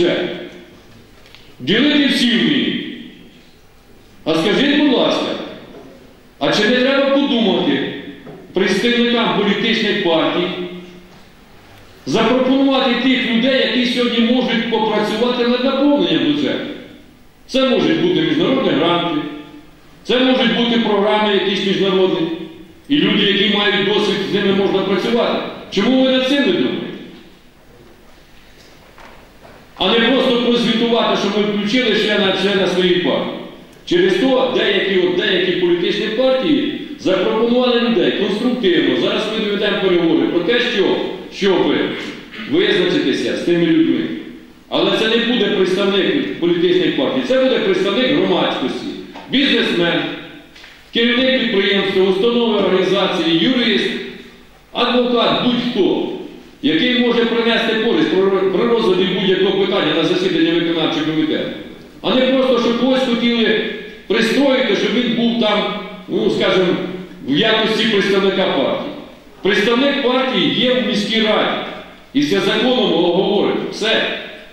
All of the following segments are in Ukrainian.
бюджет. Ділити всі вміють. А скажіть, будь ласка, а чи не треба подумати представникам політичних партій, запропонувати тих людей, які сьогодні можуть попрацювати над наповненням бюджету? Це можуть бути міжнародні гранти, це можуть бути програми якісь міжнародні. І люди, які мають досвід, з ними можна працювати. Чому ви над цим не думаєте? А не просто прозвітувати, що ми включили члена члена своєї партії. Через то деякі, от, деякі політичні партії запропонували людей конструктивно. Зараз ми доведемо переговори про те, що, щоб визначитися з тими людьми. Але це не буде представник політичних партій, це буде представник громадськості, бізнесмен, керівник підприємства, установи організації, юрист, адвокат, будь-хто, який може принести користь при- розгляді будь-якого питання на засідання виконавчого комітету. А не просто, щоб когось хотіли пристроїти, щоб він був там, ну, скажімо, в якості представника партії. Представник партії є в міській раді. І це законом було. Все.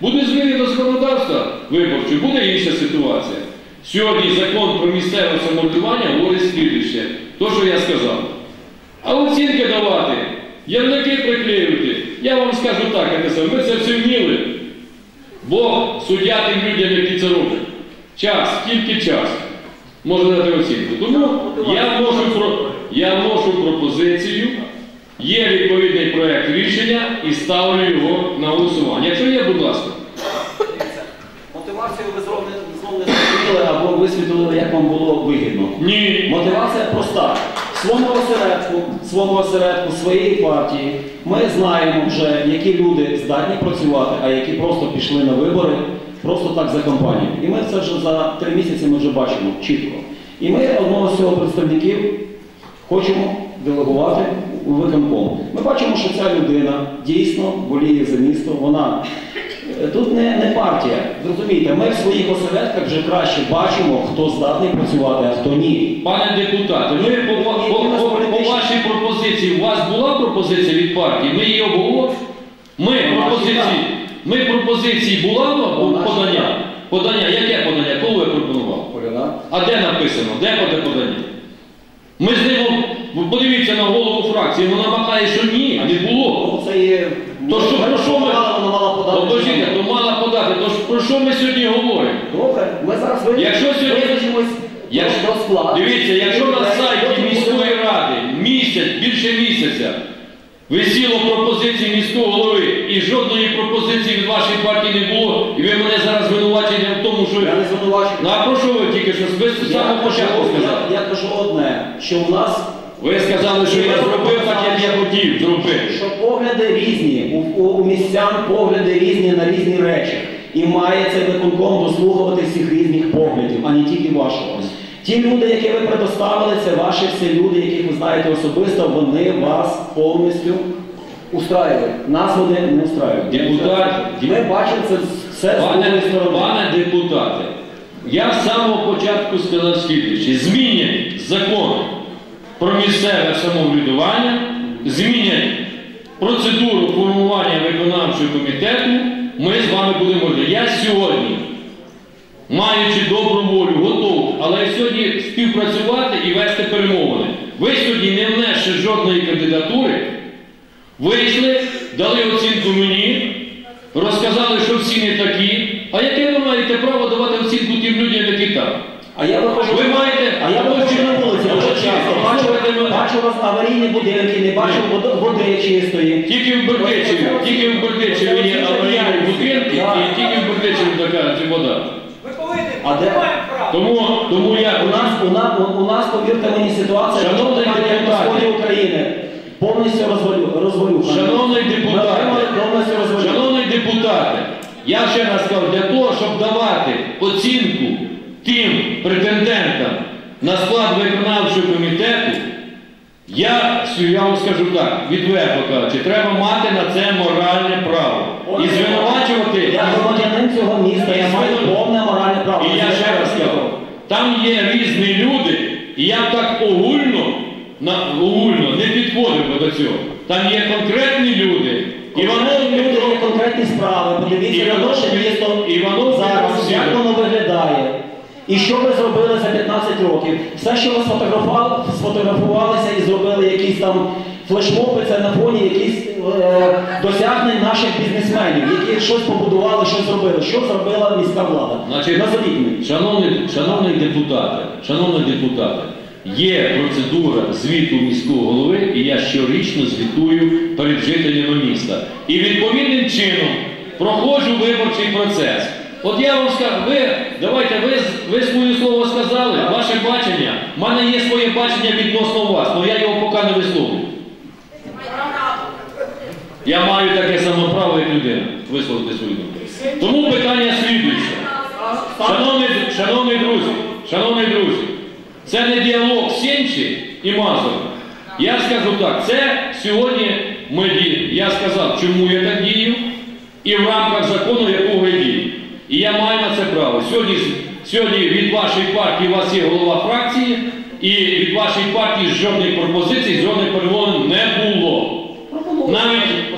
Буде зміни до законодавства виборчого, буде інша ситуація. Сьогодні закон про місцеве самоврядування говорить слідуще, то, що я сказав. А оцінки давати, ярлики приклеювати, я вам скажу так, ми це все вміли. Бо суддя тим людям, які це роблять. Час, тільки час може дати оцінку. Тому я вношу, я вношу пропозицію, є відповідний проєкт рішення і ставлю його на голосування. Якщо є, будь ласка. Мотивацію ви знову не зрозуміли або висвітлили, як вам було вигідно. Ні. Мотивація проста. Своєму осередку, своєму осередку своєї партії ми знаємо вже, які люди здатні працювати, а які просто пішли на вибори просто так за компанію. І ми це вже за три місяці ми вже бачимо чітко. І ми одного з цього представників хочемо делегувати у виконком. Ми бачимо, що ця людина дійсно боліє за місто. Вона тут не, не партія. Зрозумійте, ми в своїх осередках вже краще бачимо, хто здатний працювати, а хто ні. Пане депутате, ми по, по, по, по, по вашій пропозиції, у вас була пропозиція від партії, ми її обговорили. Ми пропозиції, ми пропозиції була ну, подання? Подання, яке подання? Кого ви пропонував? А де написано? Де буде подання? Ми з ним, подивіться на голову фракції, вона махає, що ні, не було. Ну, це є... То що, про що ми? Подождіть, то мала подати, то ж про що ми сьогодні говоримо? Добре, ми зараз Якщо сьогодні- визначимось Якщо, до складу. дивіться, якщо на сайті міської ради місяць, більше місяця висіло пропозиції міського голови і жодної пропозиції від вашої партії не було, і ви мене зараз звинувачуєте в тому, що... Я не звинувачую. Ну а про що ви тільки що ви з Я самого початку сказали? Я, я кажу одне, що у нас Ви сказали, що я зробив так, як я хотів зробити. що погляди різні, у, у, у містян погляди різні на різні речі. І має цей виконком дослухувати всіх різних поглядів, а не тільки вашого. Ті люди, які ви предоставили, це ваші всі люди, яких ви знаєте особисто, вони вас повністю устраюють. Нас вони не устраюють. Депутат, Ми бачимо це все з Пане, другої сторони. пане депутате, я з самого початку сказав слідуюче. Змінять закон про місцеве самоврядування, змінять процедуру формування виконавчого комітету, ми з вами будемо. Я сьогодні, маючи добру волю, готов, але сьогодні співпрацювати і вести перемовини. Ви сьогодні не внесши жодної кандидатури, Вийшли, дали оцінку мені, розказали, що всі не такі. А яке ви маєте право давати оцінку тим людям, які там? А я виходжу, Ви маєте- а я виходжу на часто. Бачу, бачу у вас аварійні будинки, не бачу води, води чистої. Тільки в Бердичеві, тільки в Бердичеві є аварійні будинки, і тільки в Бердичеві така ця вода. Ви повинні А де? маємо право. Тому, тому я У нас, у нас, у нас, повірте мені, ситуація Шановний як на депутат. сході України. Повністю розвалю, розвалю. Шановний Ми депутат, отримали повністю розвалю. шановний депутате, я ще раз кажу, для того, щоб давати оцінку тим претендентам на склад виконавчого комітету, я, я вам скажу так, відверто кажучи, треба мати на це моральне право. І звинувачувати. Я громадянин цього міста, я маю повне моральне право. І я ще раз скажу, там є різні люди, і я так огульно, на, огульно не підходив до цього. Там є конкретні люди, Іванов Люди конкретні справи. Подивіться на наше місто Іванов зараз, як воно виглядає. І що ви зробили за 15 років? Все, що ви сфотографували, сфотографувалися і зробили якісь там флешмоби, це на фоні якісь е, досягнень наших бізнесменів, які щось побудували, щось зробили. Що зробила міська влада? Значить, Назовіть мені. шановні, шановні депутати, шановні депутати, є процедура звіту міського голови, і я щорічно звітую перед жителями міста. І відповідним чином проходжу виборчий процес. От я вам скажу, ви давайте, ви, ви своє слово сказали, ваше бачення. У мене є своє бачення відносно вас, але я його поки не висловлюю. Я маю таке саме право, як людина, висловити свою думку. Тому питання слідуюче. Шановні, шановні друзі, шановні друзі, це не діалог Сенчі і Мазура. Я скажу так, це сьогодні ми діємо. Я сказав, чому я так дію, і в рамках закону, якого я дію. І я маю на це право. Сьогодні, сьогодні від вашої партії у вас є голова фракції, і від вашої партії жодних пропозицій, жодних перемовин не було. Навіть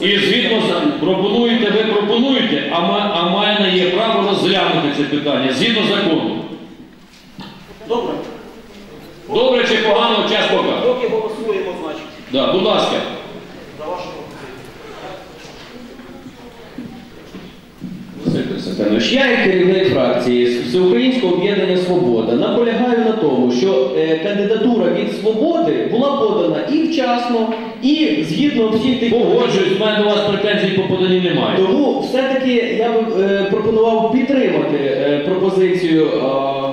і згідно з пропонуєте, ви пропонуєте, а, а мене є право розглянути це питання згідно закону. Добре. Добре чи погано, час покаже. Поки голосуємо, значить, Да, будь ласка. за вашу Василь я як керівник фракції Всеукраїнського об'єднання Свобода наполягаю на тому, що е, кандидатура від Свободи була подана і вчасно, і згідно всіх тих Погоджуюсь, в мене до вас претензій по поданні немає. Тому все-таки я б е, пропонував підтримати е, пропозицію е,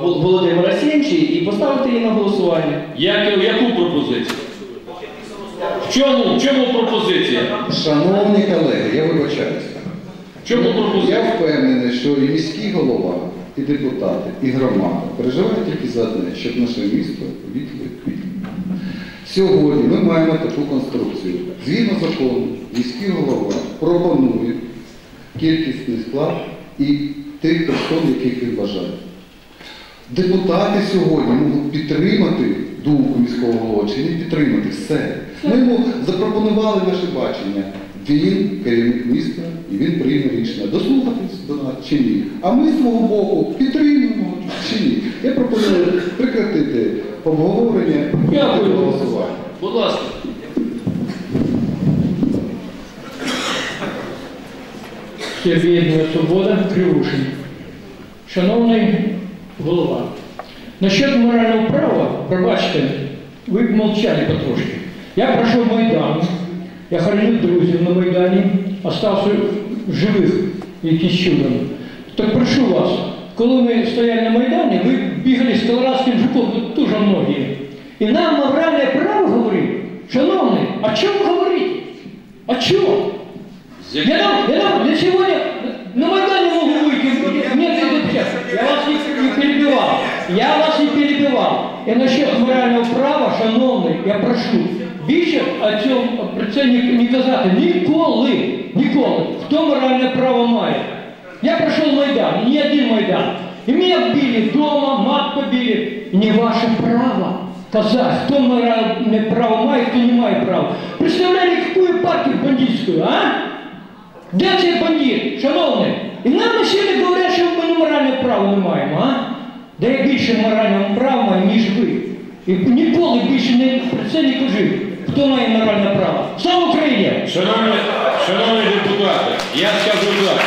Володимира Сенчі і поставити її на голосування. Як, яку пропозицію? В чому, в чому пропозиція? Шановні колеги, я вибачаюся. Чому пропозиція? Я впевнений, що і міський голова, і депутати, і громада переживають тільки за одне, щоб наше місто квітло. Сьогодні ми маємо таку конструкцію. Згідно закону, міський голова пропонує кількісний склад і тих персон, яких він бажає. Депутати сьогодні можуть підтримати думку міського голови чи не підтримати все. Ми йому запропонували наше бачення. Він керівник міста і він прийме рішення, дослухатись до нас чи ні. А ми з свого боку підтримуємо чи ні. Я пропоную прекратити обговорення і Дякую. голосування. Будь ласка. Єдина Свобода, Кривушин. Шановний голова, насчет морального права, пробачте, ви б мовчали потрошки. Я пройшов Майдан, я хоронив друзів на Майдані, остався живих якийсь чудом. Так прошу вас, коли ми стояли на Майдані, ви бігали з Колорадським жуком, тут дуже многі. І нам моральне право говорить, шановний, о чому говорите? О чому? З Я яким- там, я там, я сегодня на Майдане могу выйти, мне 35. Я вас не, не перебивал. Я вас не перебивал. И насчет морального права, шановний, я прошу, більше о цьому про це не, не казати ніколи, ніколи. Хто моральне право має? Я пройшов Майдан, не один Майдан. И меня били дома, мат побили. Не ваше право казать, кто моральное право має, кто не має права. Представляли, какую партию бандитскую, а? Де цей бандит, шановний? І нам не говорять, що ми моральне право не маємо, а? Де я більше морального права маю, ніж ви. І ніколи більше не про це не кажи. Хто має моральне право? Слава Україні! Шановні, шановні депутати, я скажу так.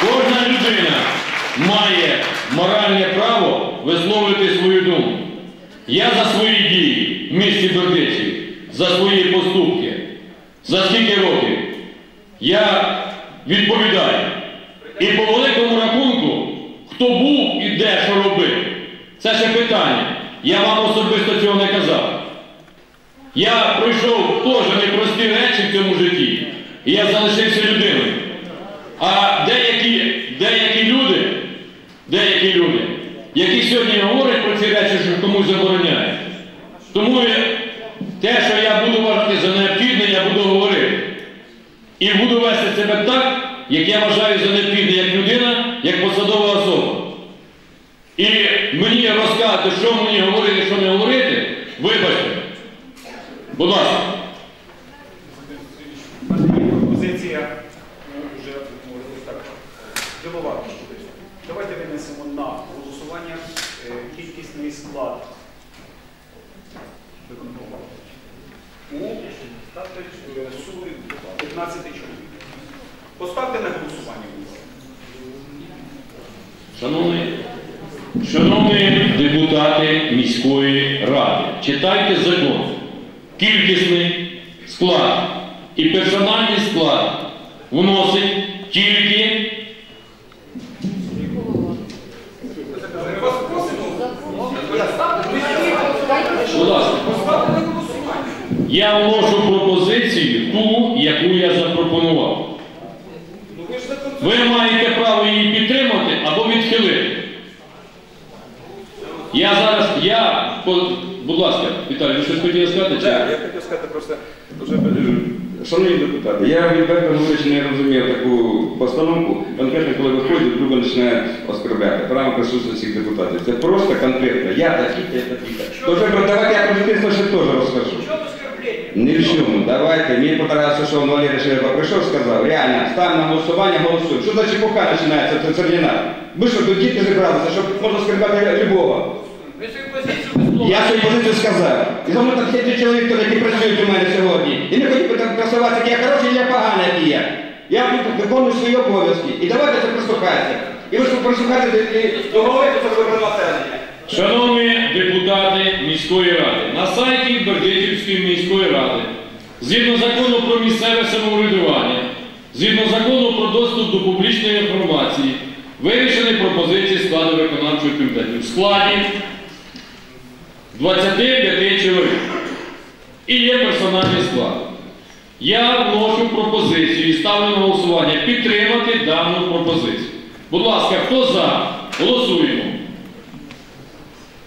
Кожна людина має моральне право висловлювати свою думку. Я за свої дії в місті Бердичів, за свої поступки, за скільки років я відповідаю. І по великому рахунку, хто був і де що робив, це ще питання. Я вам особисто цього не казав. Я пройшов теж непрості речі в цьому житті, і я залишився людиною. А деякі, деякі люди, деякі люди, які сьогодні говорять про ці речі, що комусь забороняють. Тому те, що я буду вважати за необхідне, я буду говорити. І буду вести себе так, як я вважаю за необхідне, як людина, як посадова особа. І мені розказати, що мені говорити, що не говорити, вибачте. Будь ласка. Позиція ну, вже ну, так дивувати. Давайте винесемо на голосування е, кількісний склад виконкому у 15 е, чоловік. Поставте на голосування. Шановні, шановні депутати міської ради, читайте закон. Кількісний склад і персональний склад вносить тільки. Я вношу пропозицію ту, яку я запропонував. Ну. Ви маєте право її підтримати або відхилити. Я зараз, я, будь ласка, Віталій, ви щось хотіли сказати? чи? Так, я хотів сказати просто дуже е, шановні депутати. Я відверто говорячи не розумію таку постановку, конкретно коли виходить, друга починає оскорбляти. Право присутствия всіх депутатів. Це просто конкретно. Я такий, я такий. Тож давайте я про дитинство ще теж розкажу. Ні в чому, давайте. Мені понравилося, що Валерій Шерба прийшов, сказав, реально, став на голосування, голосуємо. Що за чепуха починається, це середина? Ви що, тут діти зібралися, щоб можна скрипати любого? Ви свою позицію висловили. Я свою позицію сказав. І тому там всі ті чоловіки, які працюють у мене сьогодні. І не хотів би там красуватися, які я хороший, я поганий, які я. Я виконую свої обов'язки. І давайте це прислухайтеся. І ви ж прислухайте до, голови, хто це населення. Шановні депутати міської ради, на сайті Бердичівської міської ради, згідно закону про місцеве самоврядування, згідно закону про доступ до публічної інформації, вирішені пропозиції складу виконавчого комітету в складі 25 чоловік. І є персональний склад. Я вношу пропозицію і ставлю на голосування підтримати дану пропозицію. Будь ласка, хто за? Голосуємо.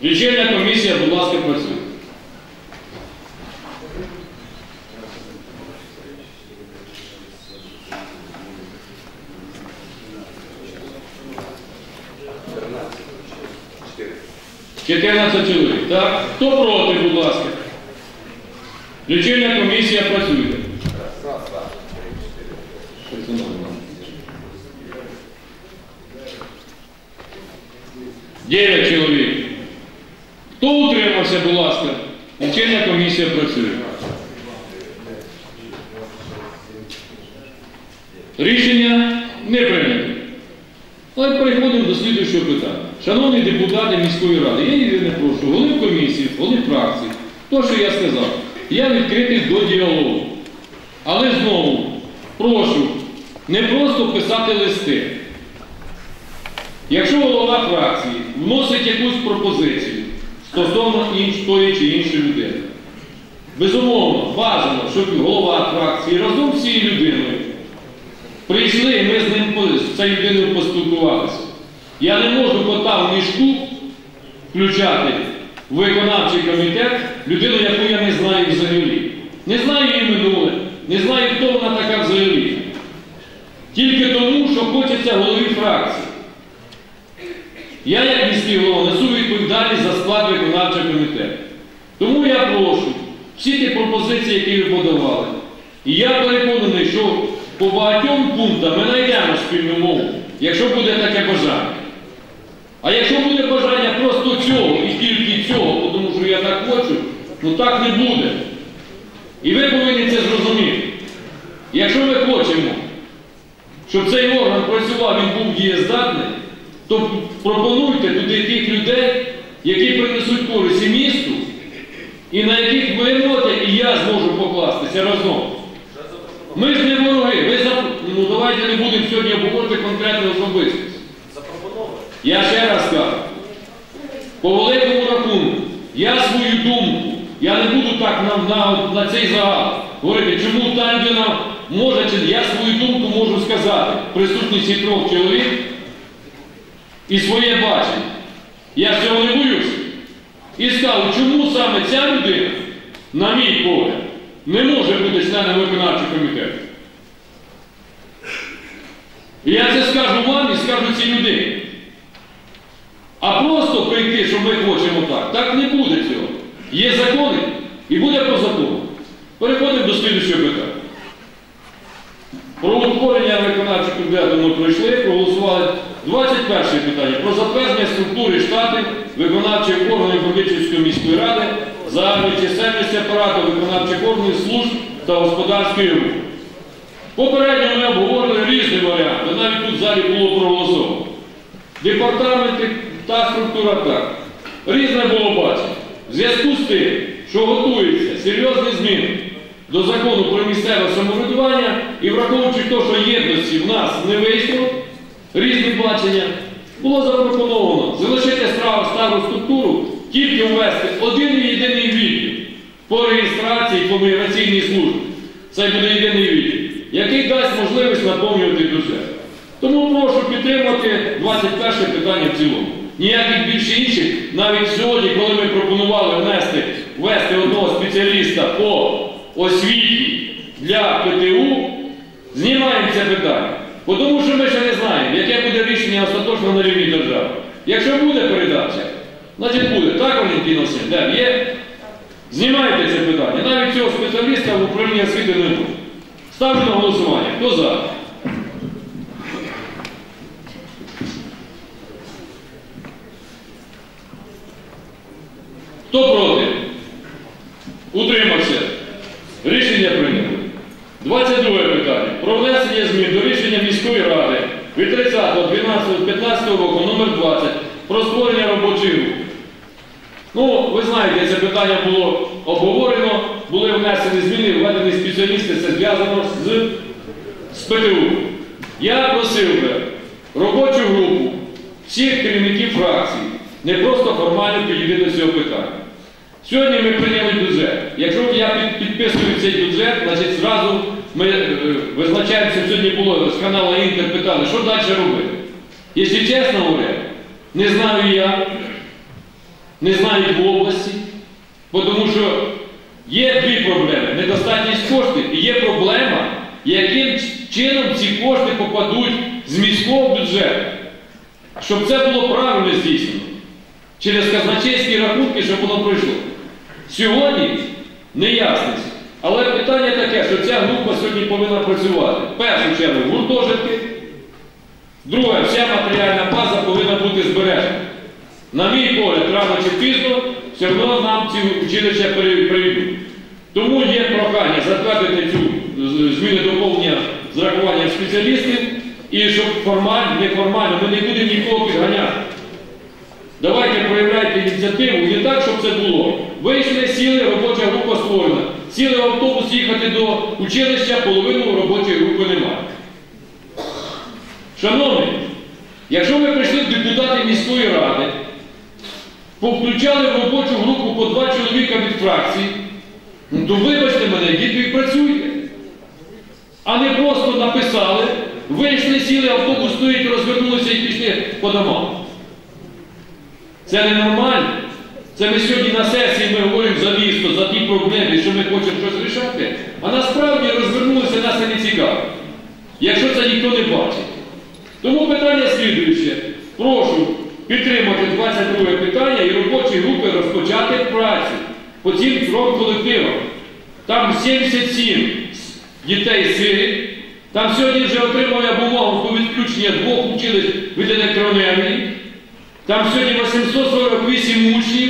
Лічильна комісія, будь ласка, працює. Чотирнадцять чоловік. Так? Хто проти, будь ласка? Лічильна комісія працює. Дев'ять чоловік. Хто утримався, будь ласка? Лічильна комісія працює. Рішення не прийнято. Але переходимо до слідуючого питання. Шановні депутати міської ради, я єдине прошу, голів комісії, голів фракцій, то, що я сказав, я відкритий до діалогу. Але знову прошу не просто писати листи. Якщо голова фракції вносить якусь пропозицію стосовно тої чи іншої людини, безумовно, бажано, щоб голова фракції разом з цією людиною прийшли, і ми з ним з цією людиною поспілкувалися. Я не можу кота в мішку включати в виконавчий комітет людину, яку я не знаю взагалі. Не знаю її минуле, не знаю, хто вона така взагалі. Тільки тому, що хочеться голові фракції. Я, як міський голова, несу відповідальність за склад виконавчого комітету. Тому я прошу всі ті пропозиції, які ви подавали. І я переконаний, що по багатьом пунктам ми знайдемо спільну мову, якщо буде таке бажання. А якщо буде бажання просто цього і тільки цього, тому що я так хочу, ну так не буде. І ви повинні це зрозуміти. Якщо ми хочемо, щоб цей орган працював, він був дієздатний, то пропонуйте туди тих людей, які принесуть користь місту, і на яких ви ноти, і я зможу покластися разом. Ми ж не вороги. Ви за... Ну давайте не будемо сьогодні обговорити конкретну особистість. Я ще раз кажу. По великому рахунку, я свою думку, я не буду так на, на, на цей загал говорити, чому та може, чи я свою думку можу сказати в присутності трьох чоловік і своє бачення. Я цього не боюся. І скажу, чому саме ця людина, на мій погляд, не може бути членом виконавчого комітету. І я це скажу вам і скажу цій людині. А просто прийти, що ми хочемо так, так не буде цього. Є закони і буде по закону. Переходимо до слідчого питання. Про утворення виконавчого порядку денному пройшли, проголосували. 21 питання про затвердження структури штатів виконавчих органів Бердичівської міської ради, загальної чисельності апарату виконавчих органів служб та господарської рухи. Попередньо ми обговорили різні варіанти, навіть тут в залі було проголосовано. Департаменти та структура так. Різне було бачити. В зв'язку з тим, що готуються серйозні зміни до закону про місцеве самоврядування і враховуючи те, що єдності в нас не вийшло, різні бачення, було запропоновано залишити стару структуру, тільки ввести один і єдиний відділ по реєстрації по міграційній службі. Це буде єдиний відділ, який дасть можливість наповнювати бюджет. Тому прошу підтримати 21 питання в цілому. Ніяких більше інших, навіть сьогодні, коли ми пропонували внести, ввести одного спеціаліста по освіті для ПТУ, знімаємо це питання. Тому що ми ще не знаємо, яке буде рішення остаточно на рівні держави. Якщо буде передача, значить буде. Так, Валентин Васильович? Є? Знімайте це питання. Навіть цього спеціаліста в управлінні освіти не буде. Ставлю на голосування. Хто за? Хто проти? Утримався. Рішення прийнято. 22 питання. Про внесення змін до рішення міської ради від 30.12.15 року номер 20 про створення робочих груп. Ну, ви знаєте, це питання було обговорено, були внесені зміни, введені спеціалісти, це зв'язано з, з ПТУ. Я просив би робочу групу всіх керівників фракцій не просто формально підійти до цього питання. Сьогодні ми прийняли бюджет. Якщо я під- підписую цей бюджет, значить зразу ми е, визначаємося, сьогодні було з каналу Інтер питали, що далі робити. Якщо чесно говоря, не знаю я, не знають в області, бо тому що є дві проблеми. Недостатність коштів і є проблема, яким чином ці кошти попадуть з міського бюджету. Щоб це було правильно здійснено. Через казначейські рахунки, щоб воно пройшло. Сьогодні неясність. Але питання таке, що ця група сьогодні повинна працювати. Першу чергу гуртожитки, друге, вся матеріальна база повинна бути збережена. На мій погляд, рано чи пізно, все одно нам ці училища прийдуть. Тому є прохання затвердити цю зміни доповнення з рахуванням спеціалістів і щоб формально, неформально, ми не будемо нікого підганяти. Давайте проявляйте ініціативу не так, щоб це було. Вийшли, сіли, робоча група створена. Сіли в автобус їхати до училища, половину робочої групи немає. Шановні, якщо ви прийшли депутати міської ради, повключали в робочу групу по два чоловіка від фракції, ну то вибачте мене, йдіть і працюйте. А не просто написали, вийшли, сіли, автобус стоїть, розвернулися і пішли по домам. Це ненормально. Це ми сьогодні на сесії ми говоримо за місто, за ті проблеми, що ми хочемо щось рішати, а насправді розвернулися нас це не цікаво. Якщо це ніхто не бачить. Тому питання слідуюче. Прошу підтримати 22 питання і робочі групи розпочати працю по цим трьом колективам. Там 77 дітей сирі. Там сьогодні вже отримав я бумагу про відключення двох училищ від електроенергії. Там сьогодні 848 учнів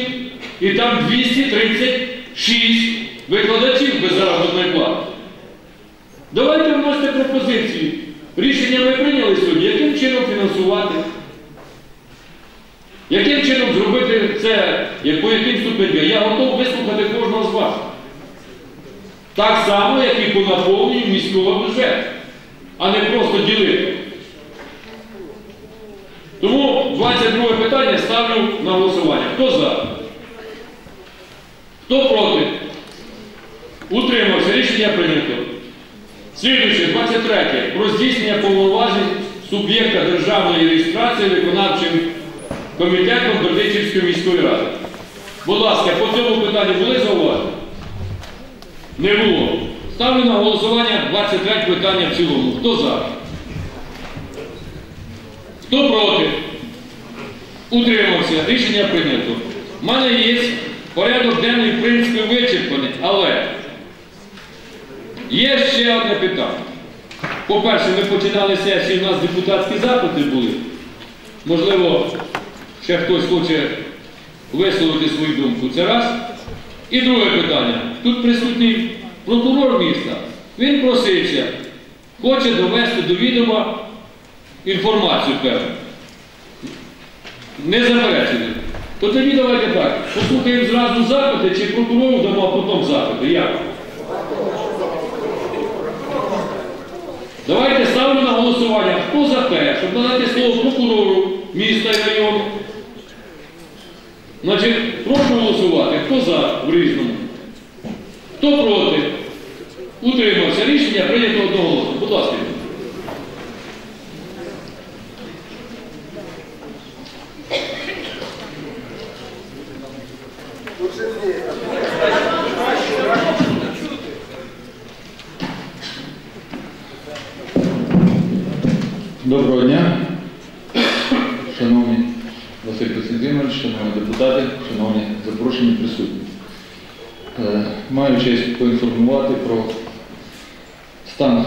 і там 236 викладачів без заробітної плати. Давайте вносити пропозиції. Рішення ми прийняли сьогодні, яким чином фінансувати, яким чином зробити це, по яким ступеням. Я готов вислухати кожного з вас. Так само, як і по наповненню міського бюджету, а не просто ділити. Тому 22 питання ставлю на голосування. Хто за? Хто проти? Утримався. Рішення прийнято. Слідуюче, 23. Про здійснення повноважень суб'єкта державної реєстрації виконавчим комітетом Бердичівської міської ради. Будь ласка, по цьому питанню були зауваження? Не було. Ставлю на голосування 23 питання в цілому. Хто за? Хто проти? Утримався. Рішення прийнято. У мене є порядок денний, в принципі, вичерпаний, але є ще одне питання. По-перше, ми починали сесію, у нас депутатські запити були. Можливо, ще хтось хоче висловити свою думку. Це раз. І друге питання. Тут присутній прокурор міста. Він просився, хоче довести до відома інформацію певну. Не заперечити. То тоді давайте так. Послухаємо зразу запити, чи прокурору дамо а потім запити. Як? Давайте ставлю на голосування. Хто за те, щоб надати слово прокурору міста і району? Значить, прошу голосувати. Хто за в різному? Хто проти? Утримався. Рішення прийнято одноголосно. Будь ласка. Доброго дня, шановні Василь Костянтинович, шановні депутати, шановні запрошені присутні. Е, Маю честь поінформувати про стан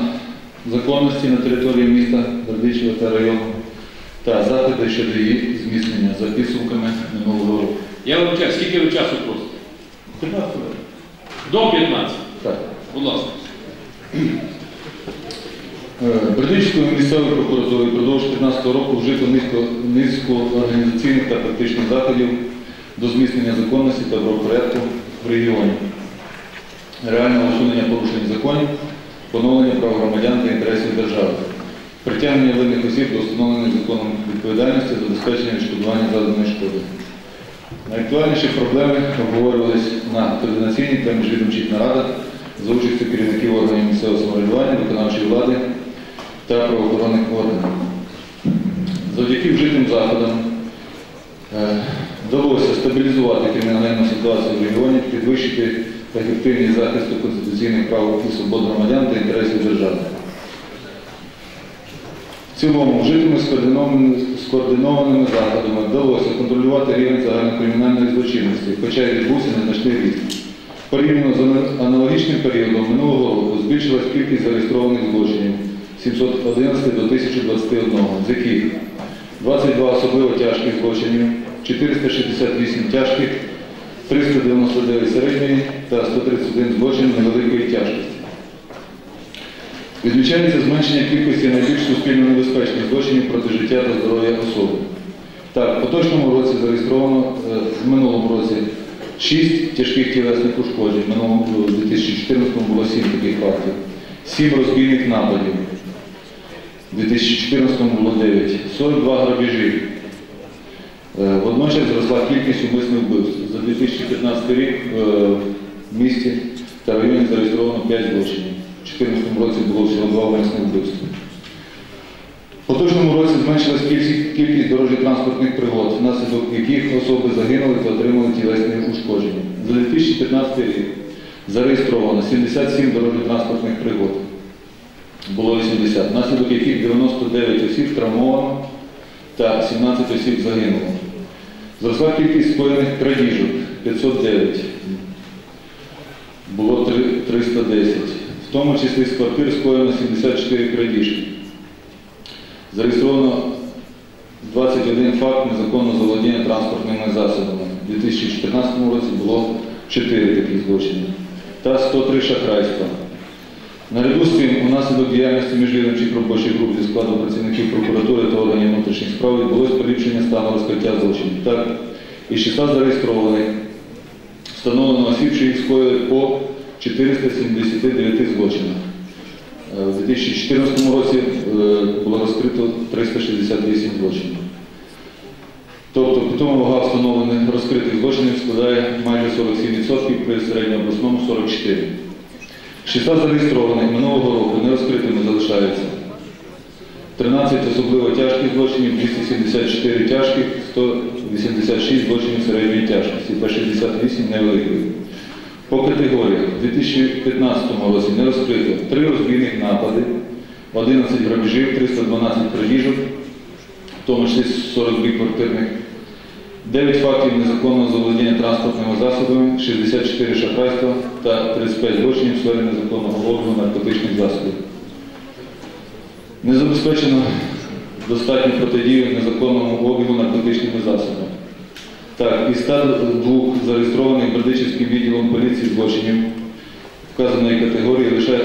законності на території міста Бердичева та району та заходи щодо її зміцнення за підсумками минулого року. Я вибачаю, скільки ви часу просите? 15 років. До 15. Так. Будь ласка. Е, Бердичівською місцевою прокуратурою впродовж 15 року вжито низку, низку організаційних та практичних заходів до зміцнення законності та правопорядку в регіоні, реального усунення порушень законів, поновлення прав громадян та інтересів держави, притягнення винних осіб до встановленої законом відповідальності забезпечення відшкодування заданої шкоди. Найактуальніші проблеми обговорювались на координаційній та міжвідомчих нарадах за участю керівників органів місцевого самоврядування, виконавчої влади та правоохоронних органів. Завдяки вжитим заходам е, вдалося стабілізувати кримінальну ситуацію в регіоні, підвищити ефективність захисту конституційних прав і свобод громадян та інтересів держави. В цілому, скоординованими, скоординованими заходами вдалося контролювати рівень загальнокримінальної злочинності, хоча й відбувся незначний ріст. Порівняно з аналогічним періодом минулого року збільшилась кількість зареєстрованих злочинів 711 до 1021, з яких 22 особливо тяжких злочинів, 468 тяжких, 399 середньої та 131 злочин невеликої тяжкості. Відмічається зменшення кількості найбільш суспільно небезпечних злочинів проти життя та здоров'я особи. Так, в поточному році зареєстровано е, в минулому році 6 тяжких тілесних ушкоджень. В минулому у 2014 було 7 таких фактів, 7 розбійних нападів. У 2014 було 9, 42 грабежі. Водночас зросла кількість умисних вбивств. За 2015 рік е, в місті та районі зареєстровано 5 злочинів. У 2014 році було всього 2 умисних вбивства. В поточному році зменшилась кількість дорожньо-транспортних пригод, внаслідок яких особи загинули та отримали тілесні ушкодження. За 2015 рік зареєстровано 77 дорожньо-транспортних пригод. Було 80, внаслідок яких 99 осіб травмовано та 17 осіб загинуло. Зросла кількість скоєних крадіжок 509, було 310. В тому числі з квартир скоєно 74 крадіжки. Зареєстровано 21 факт незаконного заволодіння транспортними засобами. У 2014 році було 4 таких злочини та 103 шахрайства. Наряду з цим, унаслідок діяльності міжвідомчих робочих груп зі складу працівників прокуратури та органів внутрішніх справ відбулось поліпшення стану розкриття злочинів. Так, із числа зареєстрованих встановлено осіб, що їх скоїли по 479 злочинах. Е, У 2014 році е, було розкрито 368 злочинів. Тобто питома вага встановлених розкритих злочинів складає майже 47% при середньообласному 44%. Числа зареєстрованих минулого року нерозкритими залишаються. 13 особливо тяжких злочинів, 274 тяжких, 186 злочинів середньої тяжкості та 68 невеликої. По категоріях. У 2015 році не розкрито 3 розбійних напади, 11 грабежів, 312 крадіжок, в тому числі 42 квартирних, 9 фактів незаконного заволодіння транспортними засобами, 64 шахрайства та 35 злочинів в сфері незаконного обігу наркотичних засобів. Не забезпечено достатньо протидії незаконному обігу наркотичними засобами. Так, із 102 зареєстрованих Бердичівським відділом поліції злочинів вказаної категорії лише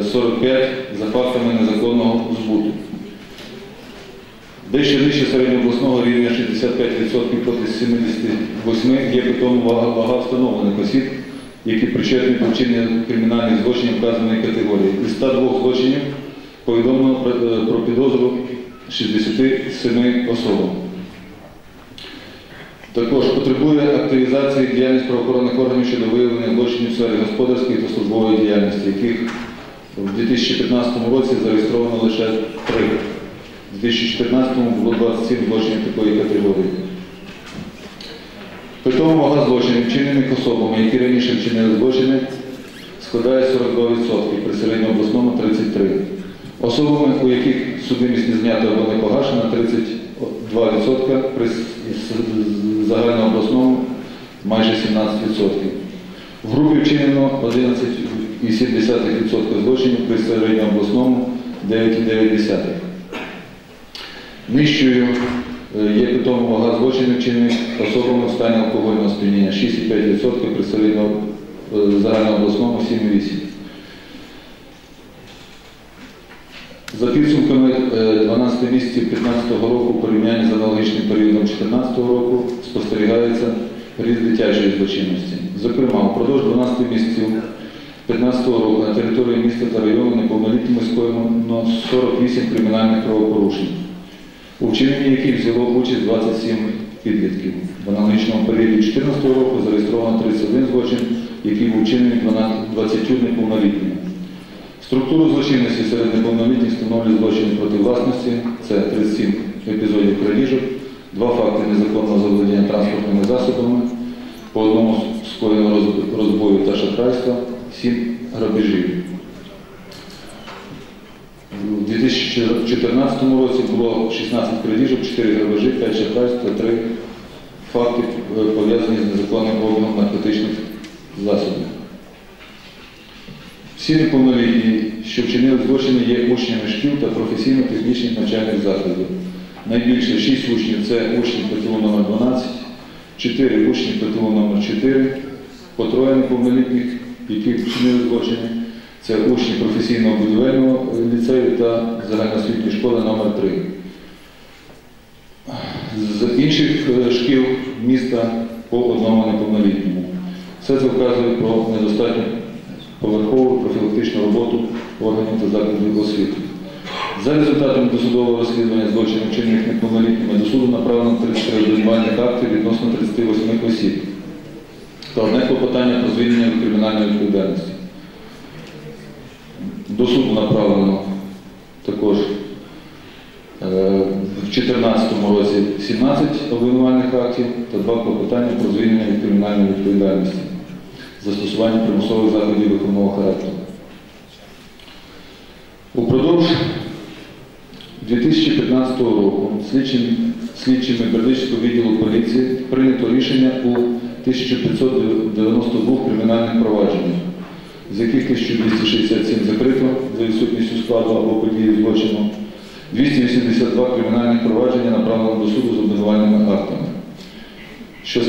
е, 45 за фактами незаконного збуту. Дещо нижче середньообласного рівня 65% проти 78 є питому вага, встановлених осіб, які причетні до вчинення кримінальних злочинів вказаної категорії. Із 102 злочинів повідомлено про, е, підозру 67 особам. Також потребує активізації діяльність правоохоронних органів щодо виявлення злочинів в сфері господарської та службової діяльності, яких в 2015 році зареєстровано лише 3. У 2014 було 27 злочинів такої категорії. Питома вага злочинів, вчинених особами, які раніше вчинили злочини, складає 42%, при середньообласному 33%. Особами, у яких судимість не знята або не погашена, 32%, при загальнообласному майже 17%. В групі вчинено 11,7% злочинів при середньообласному 9,9%. Нижчою е, є питома вага злочинів, вчинених особами в стані алкогольного сп'яніння 6,5% при е, загальнообласному 7,8%. За підсумками е, 12 місяців 2015 року в порівнянні з аналогічним періодом 2014 року спостерігається ріст дитячої злочинності. Зокрема, впродовж 12 місяців 2015 року на території міста та району неповнолітніми скоєно 48 кримінальних правопорушень, у вчиненні яких взяло участь 27 підлітків. В аналогічному періоді 2014 року зареєстровано 31 злочин, який був вчинений 12 20 неповнолітніми. Структуру злочинності серед неповнолітніх становлює злочини проти власності, це 37 епізодів крадіжок, два факти незаконного заволодіння транспортними засобами, по одному скоєно роз- розбою та шахрайства, 7 грабежів. У 2014 році було 16 крадіжок, 4 грабежі, 5 шахрайств та 3 факти е, пов'язані з незаконним обігом наркотичних засобів. Всі неповнолітні, що вчинили злочини, є учнями шкіл та професійно-технічних навчальних закладів. Найбільше 6 учнів це учні ПТУ номер 12, 4 учні ПТУ номер 4, по троє неповнолітніх, які вчинили злочини. Це учні професійного будівельного ліцею та загальноосвітньої школи номер 3 З інших е, шкіл міста по одному неповнолітньому. Все це вказує про недостатню поверхову профілактичну роботу органів та закладів освіти. За результатами досудового розслідування злочинів вчинених неповнолітніми до суду направлено 33 обвинувальних актів відносно 38 осіб та одне клопотання про звільнення від кримінальної відповідальності. До суду направлено також е, в 2014 році 17 обвинувальних актів та два клопотання про звільнення від кримінальної відповідальності застосування примусових заходів виховного характеру. Упродовж 2015 року слідчим, слідчими Бердичського відділу поліції прийнято рішення у 1592 кримінальних провадженнях, з яких 1267 закрито за відсутністю складу або події злочину, 282 кримінальних провадження направлено до суду з обвинувальними актами, що